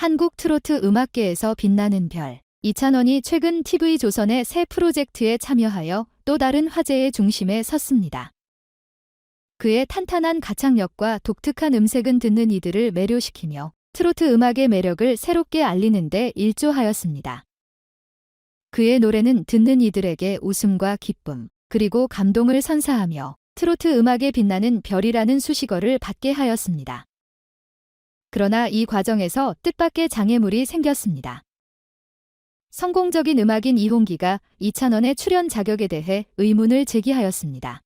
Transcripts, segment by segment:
한국 트로트 음악계에서 빛나는 별. 이찬원이 최근 TV조선의 새 프로젝트에 참여하여 또 다른 화제의 중심에 섰습니다. 그의 탄탄한 가창력과 독특한 음색은 듣는 이들을 매료시키며 트로트 음악의 매력을 새롭게 알리는 데 일조하였습니다. 그의 노래는 듣는 이들에게 웃음과 기쁨, 그리고 감동을 선사하며 트로트 음악에 빛나는 별이라는 수식어를 받게 하였습니다. 그러나 이 과정에서 뜻밖의 장애물이 생겼습니다. 성공적인 음악인 이홍기가 이찬원의 출연 자격에 대해 의문을 제기하였습니다.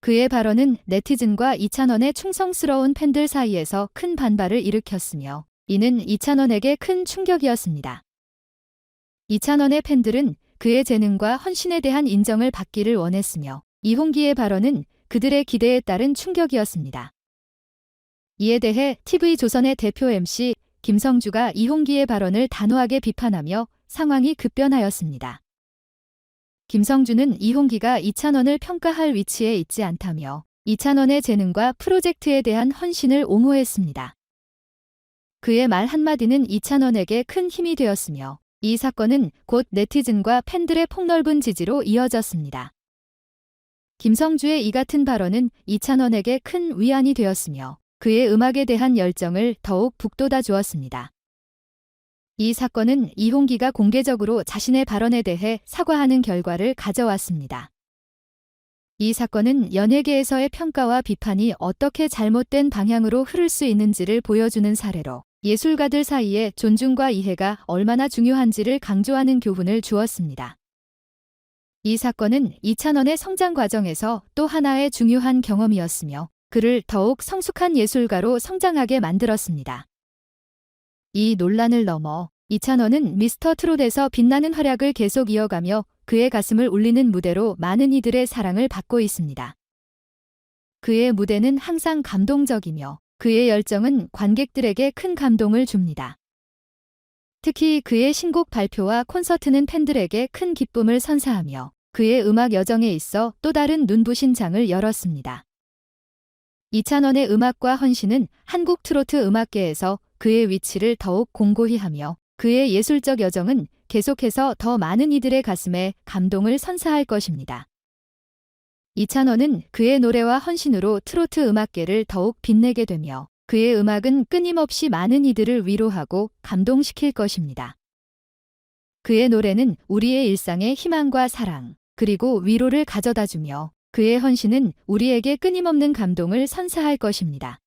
그의 발언은 네티즌과 이찬원의 충성스러운 팬들 사이에서 큰 반발을 일으켰으며 이는 이찬원에게 큰 충격이었습니다. 이찬원의 팬들은 그의 재능과 헌신에 대한 인정을 받기를 원했으며 이홍기의 발언은 그들의 기대에 따른 충격이었습니다. 이에 대해 TV조선의 대표 MC 김성주가 이홍기의 발언을 단호하게 비판하며 상황이 급변하였습니다. 김성주는 이홍기가 이찬원을 평가할 위치에 있지 않다며 이찬원의 재능과 프로젝트에 대한 헌신을 옹호했습니다. 그의 말 한마디는 이찬원에게 큰 힘이 되었으며 이 사건은 곧 네티즌과 팬들의 폭넓은 지지로 이어졌습니다. 김성주의 이 같은 발언은 이찬원에게 큰 위안이 되었으며 그의 음악에 대한 열정을 더욱 북돋아 주었습니다. 이 사건은 이홍기가 공개적으로 자신의 발언에 대해 사과하는 결과를 가져왔습니다. 이 사건은 연예계에서의 평가와 비판이 어떻게 잘못된 방향으로 흐를 수 있는지를 보여주는 사례로 예술가들 사이에 존중과 이해가 얼마나 중요한지를 강조하는 교훈을 주었습니다. 이 사건은 이찬원의 성장 과정에서 또 하나의 중요한 경험이었으며 그를 더욱 성숙한 예술가로 성장하게 만들었습니다. 이 논란을 넘어 이찬원은 미스터 트롯에서 빛나는 활약을 계속 이어가며 그의 가슴을 울리는 무대로 많은 이들의 사랑을 받고 있습니다. 그의 무대는 항상 감동적이며 그의 열정은 관객들에게 큰 감동을 줍니다. 특히 그의 신곡 발표와 콘서트는 팬들에게 큰 기쁨을 선사하며 그의 음악 여정에 있어 또 다른 눈부신 장을 열었습니다. 이찬원의 음악과 헌신은 한국 트로트 음악계에서 그의 위치를 더욱 공고히 하며 그의 예술적 여정은 계속해서 더 많은 이들의 가슴에 감동을 선사할 것입니다. 이찬원은 그의 노래와 헌신으로 트로트 음악계를 더욱 빛내게 되며 그의 음악은 끊임없이 많은 이들을 위로하고 감동시킬 것입니다. 그의 노래는 우리의 일상에 희망과 사랑, 그리고 위로를 가져다 주며 그의 헌신은 우리에게 끊임없는 감동을 선사할 것입니다.